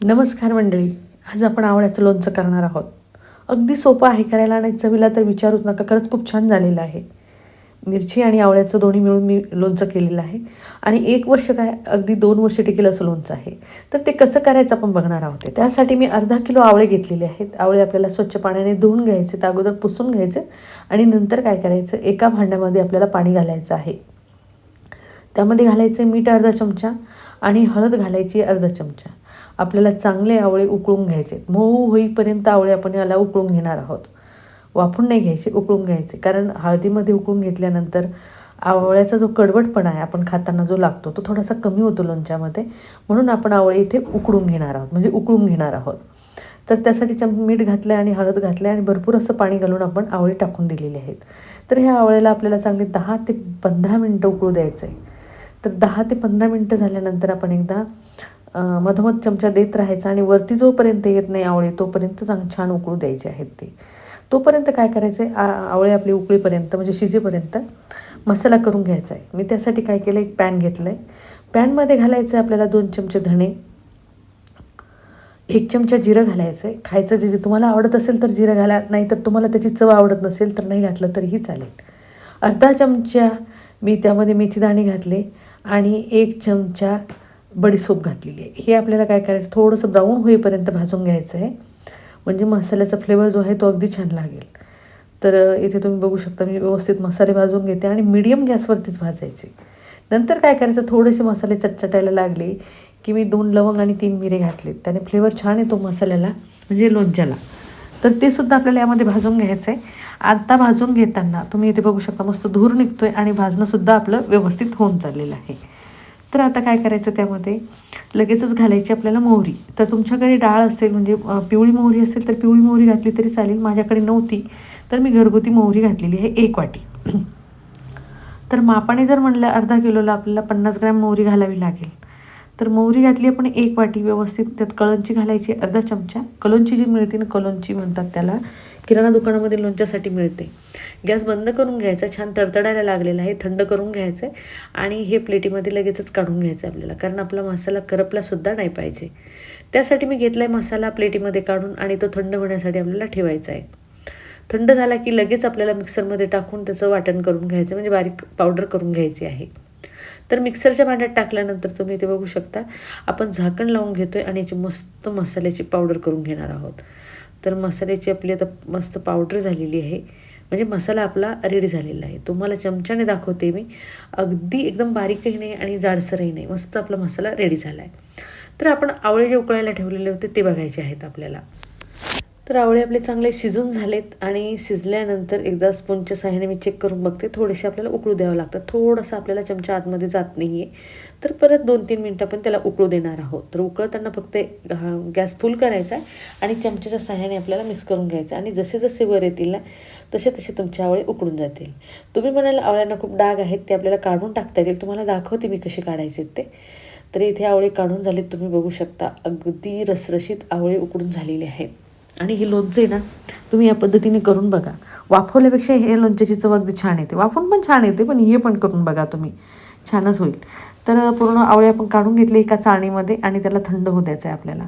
नमस्कार मंडळी. आज आपण आवळ्याचं लोणचं करणार आहोत. अगदी सोपं आहे करायला आणि चवीला तर विचारूच नका खरंच खूप छान झालेलं आहे. मिरची आणि आवळ्याचं दोन्ही मिळून मी लोणचं केलेलं आहे. आणि एक वर्ष काय अगदी दोन वर्ष टिकेल असं लोणचं आहे. तर ते कसं करायचं आपण बघणार आहोत त्यासाठी मी अर्धा किलो आवळे घेतलेले आहेत. आवळे आपल्याला स्वच्छ पाण्याने धुवून घ्यायचे तर अगोदर पुसून घ्यायचे आणि नंतर काय करायचं एका भांड्यामध्ये आपल्याला पाणी घालायचं आहे. त्यामध्ये घालायचं मीठ अर्धा चमचा आणि हळद घालायची अर्धा चमचा. आपल्याला चांगले आवळे उकळून घ्यायचे. मऊ होईपर्यंत आवळे आपण याला उकळून घेणार आहोत. वाफून नाही घ्यायचे उकळून घ्यायचे. कारण हळदीमध्ये उकळून घेतल्यानंतर आवळ्याचा जो कडवटपणा आहे आपण खाताना जो लागतो तो थोडासा कमी होतो लोणच्यामध्ये. म्हणून आपण आवळे इथे उकळून घेणार आहोत. म्हणजे उकळून घेणार आहोत. तर त्यासाठी चम मीठ घातलं आणि हळद घातलं आणि भरपूर असं पाणी घालून आपण आवळे टाकून दिलेले आहेत. तर ह्या आवळ्याला आपल्याला चांगले दहा ते पंधरा मिनटं उकळू द्यायचं आहे तर दहा ते पंधरा मिनटं झाल्यानंतर आपण एकदा मधोमध चमचा देत राहायचा आणि वरती जोपर्यंत येत नाही आवळे तोपर्यंत चांग छान उकळू द्यायचे आहेत ते. तोपर्यंत काय करायचं आहे आवळे आपली उकळीपर्यंत म्हणजे शिजेपर्यंत मसाला करून घ्यायचा आहे. मी त्यासाठी काय केलं एक पॅन घेतलं आहे पॅनमध्ये घालायचं आहे आपल्याला दोन चमचे धणे एक चमचा जिरं घालायचं आहे खायचं जे जे तुम्हाला आवडत असेल तर जिरं घाला नाही तर तुम्हाला त्याची चव आवडत नसेल तर नाही घातलं तरीही चालेल. अर्धा चमचा मी त्यामध्ये मेथीदाणे घातले आणि एक चमचा बडीसोप घातलेली आहे. हे आपल्याला काय करायचं? थोडंसं ब्राऊन होईपर्यंत भाजून घ्यायचं आहे म्हणजे मसाल्याचा फ्लेवर जो आहे तो अगदी छान लागेल. तर इथे तुम्ही बघू शकता मी व्यवस्थित मसाले भाजून घेते आणि मीडियम गॅसवरतीच भाजायचे. नंतर काय करायचं? थोडेसे मसाले चटचटायला लागले की मी दोन लवंग आणि तीन मिरे घातले त्याने फ्लेवर छान येतो मसाल्याला म्हणजे लोणच्याला. तर ते सुद्धा आपल्याला यामध्ये भाजून घ्यायचं आहे आता भाजून घेताना तुम्ही इथे बघू शकता मस्त धूर निघतो आहे आणि भाजणंसुद्धा आपलं व्यवस्थित होऊन चाललेलं आहे. तर आता काय करायचं त्यामध्ये? लगेचच घालायची आपल्याला मोहरी. तर तुमच्याकडे डाळ असेल म्हणजे पिवळी मोहरी असेल तर पिवळी मोहरी घातली तरी चालेल. माझ्याकडे नव्हती तर मी घरगुती मोहरी घातलेली आहे एक वाटी. तर मापाने जर म्हणलं अर्धा किलोला आपल्याला पन्नास ग्रॅम मोहरी घालावी लागेल. तर मोहरी घातली आपण एक वाटी व्यवस्थित त्यात कळंची घालायची अर्धा चमचा. कलोंची जी मिळते ना कलोंची म्हणतात त्याला किराणा दुकानामध्ये लोणच्यासाठी मिळते. गॅस बंद करून घ्यायचा छान तडतडायला लागलेला आहे थंड करून घ्यायचं आहे आणि हे प्लेटीमध्ये लगेचच काढून घ्यायचं आहे आपल्याला कारण आपला मसाला करपलासुद्धा नाही पाहिजे. त्यासाठी मी घेतला आहे मसाला प्लेटीमध्ये काढून आणि तो थंड होण्यासाठी आपल्याला ठेवायचा आहे. थंड झाला की लगेच आपल्याला मिक्सरमध्ये टाकून त्याचं वाटण करून घ्यायचं म्हणजे बारीक पावडर करून घ्यायची आहे. तर मिक्सरच्या भांड्यात टाकल्यानंतर तुम्ही ते बघू शकता. आपण झाकण लावून घेतो आहे आणि याची मस्त मसाल्याची पावडर करून घेणार आहोत. तर मसाल्याची आपली आता मस्त पावडर झालेली आहे. म्हणजे मसाला आपला रेडी झालेला आहे. तुम्हाला चमच्याने दाखवते मी. अगदी एकदम बारीकही नाही आणि जाडसरही नाही. मस्त आपला मसाला रेडी झाला आहे तर आपण आवळे जे उकळायला ठेवलेले होते ते बघायचे आहेत आपल्याला. तर आवळे आपले चांगले शिजून झालेत आणि शिजल्यानंतर एकदा स्पूनच्या सहाय्याने मी चेक करून बघते. थोडेसे आपल्याला उकळू द्यावं लागतं. थोडंसं आपल्याला चमचा आतमध्ये जात नाही आहे तर परत दोन तीन मिनटं आपण त्याला उकळू देणार आहोत. तर उकळताना फक्त गॅस फुल करायचा आहे आणि चमच्याच्या सहाय्याने आपल्याला मिक्स करून घ्यायचं आणि जसे जसे वर येतील ना तसे तसे तुमचे आवळे उकळून जातील. तुम्ही म्हणाल आवळ्यांना खूप डाग आहेत ते आपल्याला काढून टाकता येतील. तुम्हाला दाखवते मी कसे काढायचे ते. तर इथे आवळे काढून झालेत तुम्ही बघू शकता. अगदी रसरशीत आवळे उकडून झालेले आहेत. आणि हे लोणचं आहे ना तुम्ही या पद्धतीने करून बघा. वाफवल्यापेक्षा हे लोणच्याची चव अगदी छान येते. वाफवून पण छान येते पण हे पण करून बघा तुम्ही. छानच होईल. तर पूर्ण आवळे आपण काढून घेतले एका चाळणीमध्ये आणि त्याला थंड होऊ द्यायचं आहे आपल्याला.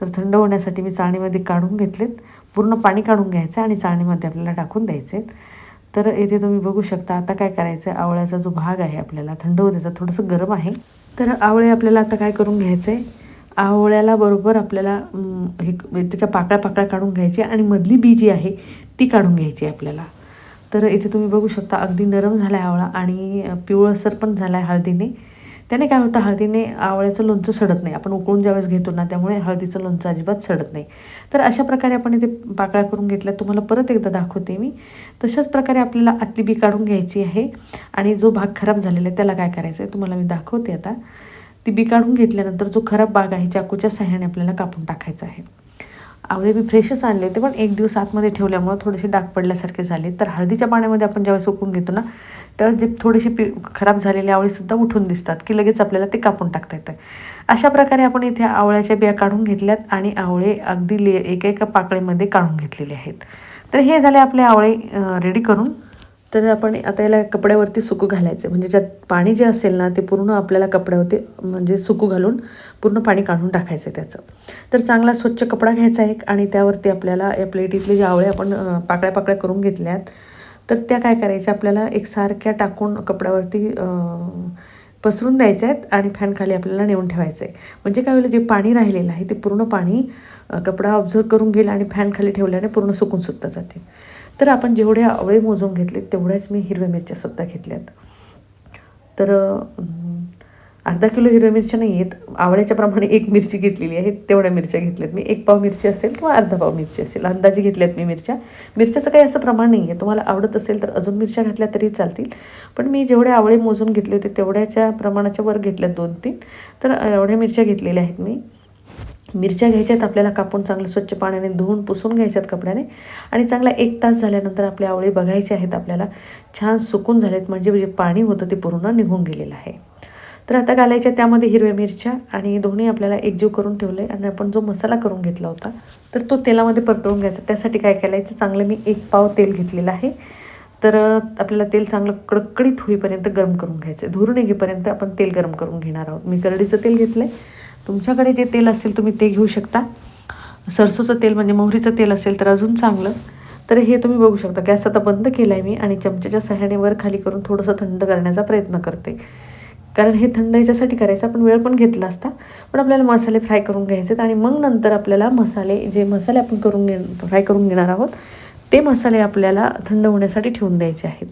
तर थंड होण्यासाठी मी चाळणीमध्ये काढून घेतलेत. पूर्ण पाणी काढून घ्यायचं आणि चाळणीमध्ये आपल्याला टाकून द्यायचे आहेत. तर येथे तुम्ही बघू शकता आता काय करायचं आहे? आवळ्याचा जो भाग आहे आपल्याला थंड होण्याचा थोडंसं गरम आहे. तर आवळे आपल्याला आता काय करून घ्यायचं आहे आवळ्याला बरोबर आपल्याला हे त्याच्या पाकळ्या पाकळ्या काढून घ्यायची आणि मधली बी जी आहे ती काढून घ्यायची आपल्याला. तर इथे तुम्ही बघू शकता अगदी नरम झाला आहे आवळा आणि पिवळसर पण झाला आहे हळदीने. त्याने काय होतं हळदीने आवळ्याचं लोणचं सडत नाही. आपण उकळून ज्यावेळेस घेतो ना त्यामुळे हळदीचं लोणचं अजिबात सडत नाही. तर अशा प्रकारे आपण इथे पाकळ्या करून घेतल्या. तुम्हाला परत एकदा दाखवते मी. तशाच प्रकारे आपल्याला आतली बी काढून घ्यायची आहे आणि जो भाग खराब झालेला आहे त्याला काय करायचं आहे तुम्हाला मी दाखवते आता. ती बी काढून घेतल्यानंतर जो खराब बाग आहे चाकूच्या सहाय्याने आपल्याला कापून टाकायचा आहे. आवळे मी फ्रेशच आणले होते पण एक दिवस आतमध्ये ठेवल्यामुळे थोडेसे डाग पडल्यासारखे झाले. तर हळदीच्या पाण्यामध्ये आपण ज्यावेळेस उकळून घेतो ना त्यावेळेस जे थोडेसे पि खराब झालेले आवळेसुद्धा उठून दिसतात की लगेच आपल्याला ते कापून टाकता येतं. अशा प्रकारे आपण इथे आवळ्याच्या बिया काढून घेतल्यात आणि आवळे अगदी ले एका एका पाकळीमध्ये काढून घेतलेले आहेत. तर हे झाले आपले आवळे रेडी करून. तर आपण आता याला कपड्यावरती सुकू घालायचं म्हणजे ज्यात पाणी जे असेल ना ते पूर्ण आपल्याला कपड्यावरती म्हणजे सुकू घालून पूर्ण पाणी काढून टाकायचं आहे त्याचं. तर चांगला स्वच्छ कपडा घ्यायचा एक आणि त्यावरती आपल्याला या प्लेटीतले जे आवळे आपण पाकळ्या पाकळ्या करून घेतल्यात तर त्या काय करायच्या आपल्याला एकसारख्या टाकून कपड्यावरती पसरून द्यायच्या आहेत आणि फॅनखाली आपल्याला नेऊन ठेवायचं आहे म्हणजे काय होईल जे पाणी राहिलेलं आहे ते पूर्ण पाणी कपडा ऑब्झर्व करून घेईल आणि फॅनखाली ठेवल्याने पूर्ण सुकून सुद्धा जाते तर आपण जेवढे आवळे मोजून घेतले तेवढ्याच मी हिरव्या मिरच्यासुद्धा घेतल्यात. तर अर्धा किलो हिरव्या मिरच्या नाही आहेत. आवळ्याच्या प्रमाणे एक मिरची घेतलेली आहे तेवढ्या मिरच्या घेतल्यात मी. एक पाव मिरची असेल किंवा अर्धा पाव मिरची असेल. अंदाजे घेतल्यात मी मिरच्या. मिरच्याचं काही असं प्रमाण नाही आहे तुम्हाला आवडत असेल तर अजून मिरच्या घातल्या तरी चालतील. पण मी जेवढे आवळे मोजून घेतले होते तेवढ्याच्या प्रमाणाच्या वर घेतल्यात दोन तीन तर एवढ्या मिरच्या घेतलेल्या आहेत मी. मिरच्या घ्यायच्यात आपल्याला कापून चांगलं स्वच्छ पाण्याने धुवून पुसून घ्यायच्यात कपड्याने. आणि चांगला एक तास झाल्यानंतर आपले आवळे बघायचे आहेत आपल्याला. छान सुकून झालेत म्हणजे जे पाणी होतं ते पूर्ण निघून गेलेलं आहे. तर आता घालायच्या त्यामध्ये हिरव्या मिरच्या आणि दोन्ही आपल्याला एकजीव करून ठेवलं आहे आणि आपण जो मसाला करून घेतला होता तर तो तेलामध्ये परतवून घ्यायचा. त्यासाठी काय करायचं चांगलं मी एक पाव तेल घेतलेलं आहे. तर आपल्याला तेल चांगलं कडकडीत होईपर्यंत गरम करून घ्यायचं आहे. धुरून निघेपर्यंत आपण तेल गरम करून घेणार आहोत. मी करडीचं तेल घेतलं आहे तुमच्याकडे जे तेल असेल तुम्ही ते घेऊ शकता. सरसोचं तेल म्हणजे मोहरीचं तेल असेल तर अजून चांगलं. तर हे तुम्ही बघू शकता. गॅस आता बंद केला आहे मी आणि चमच्याच्या सहाय्याने वर खाली करून थोडंसं थंड करण्याचा प्रयत्न करते. कारण हे थंड याच्यासाठी करायचं आपण वेळ पण घेतला असता. पण आपल्याला मसाले फ्राय करून घ्यायचे आहेत आणि मग नंतर आपल्याला मसाले जे मसाले आपण करून घे फ्राय करून घेणार आहोत ते मसाले आपल्याला थंड होण्यासाठी ठेवून द्यायचे आहेत.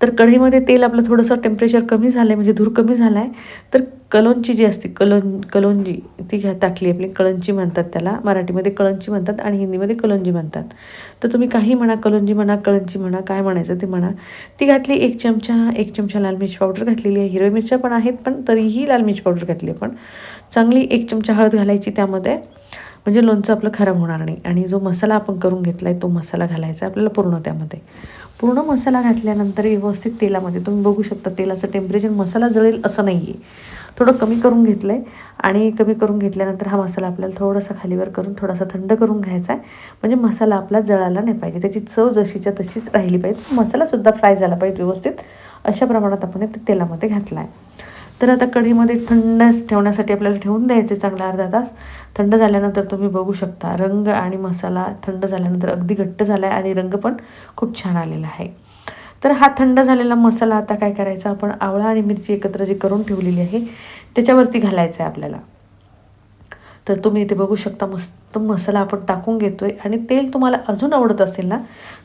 तर कढईमध्ये तेल आपलं थोडंसं टेम्परेचर कमी झालं आहे म्हणजे धूर कमी झाला आहे तर कलोंची जी असते कलों कलोंजी ती घ्या टाकली आपली. कळंजी म्हणतात त्याला मराठीमध्ये कळंजी म्हणतात आणि हिंदीमध्ये कलोंजी म्हणतात. तर तुम्ही काही म्हणा कलोंजी म्हणा कळंजी म्हणा काय म्हणायचं ते म्हणा. ती घातली एक चमचा एक चमचा लाल मिरची पावडर घातलेली आहे. हिरव्या मिरच्या पण आहेत पण तरीही लाल मिरची पावडर घातली पण चांगली एक चमचा हळद घालायची त्यामध्ये म्हणजे लोणचं आपलं खराब होणार नाही. आणि जो मसाला आपण करून घेतला आहे तो मसाला घालायचा आपल्याला पूर्ण त्यामध्ये. पूर्ण मसाला घातल्यानंतर व्यवस्थित तेलामध्ये तुम्ही बघू शकता तेलाचं टेम्परेचर मसाला जळेल असं नाही आहे थोडं कमी करून घेतलं आहे आणि कमी करून घेतल्यानंतर हा मसाला आपल्याला थोडासा खालीवर करून थोडासा थंड करून घ्यायचा आहे. म्हणजे मसाला आपला जळाला नाही पाहिजे. त्याची चव जशीच्या तशीच राहिली पाहिजे. मसालासुद्धा फ्राय झाला पाहिजे व्यवस्थित. अशा प्रमाणात आपण ते तेलामध्ये घातला आहे तर आता कढीमध्ये थंड ठेवण्यासाठी आपल्याला ठेवून द्यायचे चांगला अर्धा तास. थंड झाल्यानंतर तुम्ही बघू शकता रंग आणि मसाला थंड झाल्यानंतर अगदी घट्ट झाला आहे आणि रंग पण खूप छान आलेला आहे. तर हा थंड झालेला मसाला आता काय करायचा? आपण आवळा आणि मिरची एकत्र जी करून ठेवलेली आहे त्याच्यावरती घालायचं आहे आपल्याला. तर तुम्ही इथे बघू शकता मस्त मसाला आपण टाकून घेतो आहे आणि तेल तुम्हाला अजून आवडत असेल ना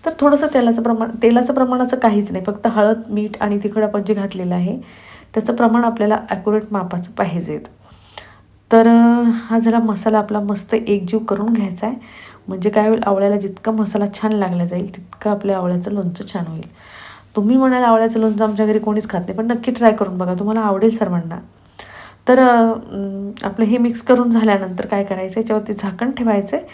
तर थोडंसं तेलाचं प्रमाण तेलाचं प्रमाणाचं काहीच नाही. फक्त हळद मीठ आणि तिखट आपण जे घातलेलं आहे त्याचं प्रमाण आपल्याला ॲक्युरेट मापाचं पाहिजे तर हा झाला मसाला आपला मस्त एकजीव करून घ्यायचा आहे. म्हणजे काय होईल आवळ्याला जितका मसाला छान लागला जाईल तितकं आपल्या आवळ्याचं लोणचं छान होईल. तुम्ही म्हणाल आवळ्याचं लोणचं आमच्या घरी कोणीच खात नाही पण नक्की ट्राय करून बघा तुम्हाला आवडेल सर्वांना. तर आपलं हे मिक्स करून झाल्यानंतर काय करायचं याच्यावरती झाकण ठेवायचं आहे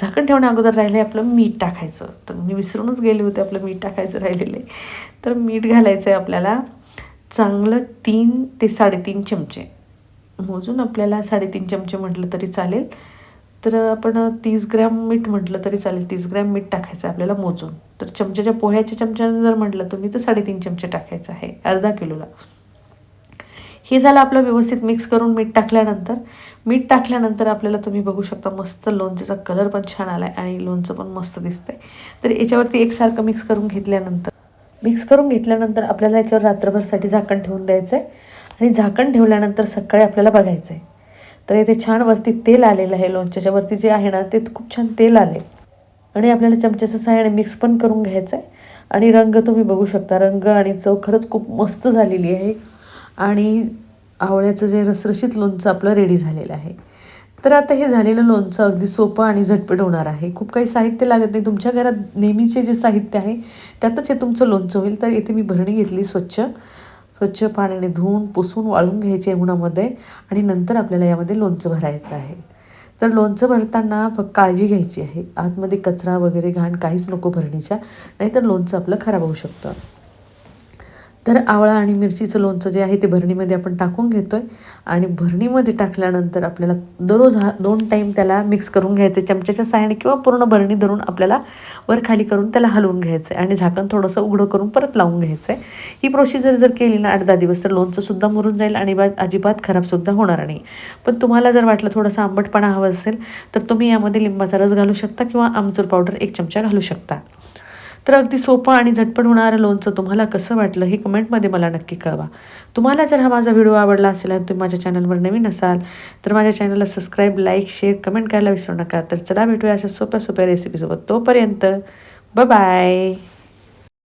झाकण ठेवण्या अगोदर राहिले आपलं मीठ टाकायचं. तर मी विसरूनच गेले होते आपलं मीठ टाकायचं राहिलेलं आहे. तर मीठ घालायचं आहे आपल्याला. चांगलं तीन ते साडेतीन चमचे. मोजून आपल्याला साडेतीन चमचे म्हटलं तरी चालेल. तर आपण तीस ग्रॅम मीठ म्हटलं तरी चालेल. तीस ग्रॅम मीठ टाकायचं आहे आपल्याला मोजून. तर चमच्याच्या पोह्याच्या चमच्यानं जर म्हटलं तुम्ही तर साडेतीन चमचे टाकायचं आहे अर्धा किलोला. हे झालं आपलं व्यवस्थित मिक्स करून मीठ टाकल्यानंतर. मीठ टाकल्यानंतर आपल्याला तुम्ही बघू शकता मस्त लोणच्याचा कलर पण छान आला आहे आणि लोणचं पण मस्त दिसतंय. तर याच्यावरती एकसारखं मिक्स करून घेतल्यानंतर मिक्स करून घेतल्यानंतर आपल्याला याच्यावर रात्रभरसाठी झाकण ठेवून द्यायचं आहे आणि झाकण ठेवल्यानंतर सकाळी आपल्याला बघायचं आहे तर इथे छान वरती तेल आलेलं आहे लोणच्याच्या वरती जे आहे ना ते खूप छान तेल आले आणि आपल्याला चमच्याचं सहाय्याने मिक्स पण करून घ्यायचं आहे आणि रंग तुम्ही बघू शकता रंग आणि चव खरंच खूप मस्त झालेली आहे. आणि आवळ्याचं जे रसरशीत लोणचं आपलं रेडी झालेलं आहे. तर आता हे झालेलं लोणचं अगदी सोपं आणि झटपट होणार आहे. खूप काही साहित्य लागत नाही. तुमच्या घरात नेहमीचे जे साहित्य आहे त्यातच हे तुमचं लोणचं होईल. तर इथे मी भरणी घेतली स्वच्छ. स्वच्छ पाण्याने धुवून पुसून वाळून घ्यायचे उन्हामध्ये आणि नंतर आपल्याला यामध्ये लोणचं भरायचं आहे. तर लोणचं भरताना फक्त काळजी घ्यायची आहे. आतमध्ये कचरा वगैरे घाण काहीच नको भरणीच्या. नाहीतर लोणचं आपलं खराब होऊ शकतं. तर आवळा आणि मिरचीचं लोणचं जे आहे ते भरणीमध्ये आपण टाकून घेतो आहे आणि भरणीमध्ये टाकल्यानंतर आपल्याला दररोज हा दोन टाईम त्याला मिक्स करून घ्यायचं. चमच्याच्या सहाय्याने किंवा पूर्ण भरणी धरून आपल्याला वर खाली करून त्याला हलवून घ्यायचं. आहे आणि झाकण थोडंसं उघडं करून परत लावून घ्यायचं. आहे ही प्रोसिजर जर केली ना आठ दहा दिवस तर लोणचंसुद्धा मुरून जाईल आणि बा अजिबात खराबसुद्धा होणार नाही. पण तुम्हाला जर वाटलं थोडंसं आंबटपणा हवं असेल तर तुम्ही यामध्ये लिंबाचा रस घालू शकता किंवा आमचूर पावडर एक चमचा घालू शकता. तर अगदी सोपं आणि झटपट होणारं लोणचं तुम्हाला कसं वाटलं हे कमेंटमध्ये मला नक्की कळवा. तुम्हाला जर हा माझा व्हिडिओ आवडला असेल आणि तुम्ही माझ्या चॅनलवर नवीन असाल तर माझ्या चॅनलला सबस्क्राईब लाईक शेअर कमेंट करायला विसरू नका. तर चला भेटूया अशा सोप्या सोप्या रेसिपीसोबत. तोपर्यंत बाय